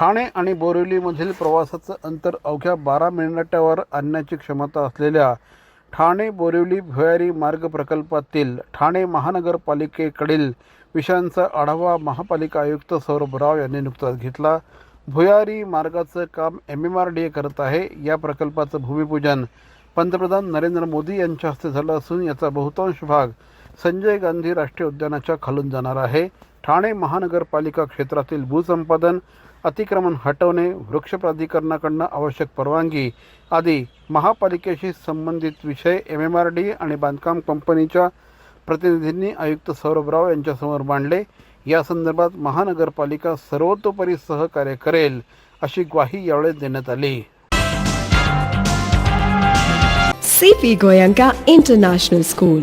ठाणे आणि बोरिवलीमधील प्रवासाचं अंतर अवघ्या बारा मिनिटावर आणण्याची क्षमता असलेल्या ठाणे बोरिवली भुयारी मार्ग प्रकल्पातील ठाणे महानगरपालिकेकडील विषयांचा आढावा महापालिका आयुक्त सौरभ राव यांनी नुकताच घेतला. भुयारी मार्गाचं काम M M R D A करत आहे. या प्रकल्पाचं भूमिपूजन पंतप्रधान नरेंद्र मोदी यांच्या हस्ते झालं असून याचा बहुतांश भाग संजय गांधी राष्ट्रीय उद्यानाच्या खालून जाणार आहे. ठाणे महानगरपालिका क्षेत्रातील भूसंपादन अतिक्रमण हटवणे वृक्ष प्राधिकरणाकडनं आवश्यक परवानगी आदी महापालिकेशी संबंधित विषय एम एम आर डी आणि बांधकाम कंपनीच्या प्रतिनिधींनी आयुक्त सौरभ राव यांच्यासमोर मांडले. या संदर्भात महानगरपालिका सर्वतोपरी सहकार्य करेल अशी ग्वाही यावेळी देण्यात आली. CP Goenka international school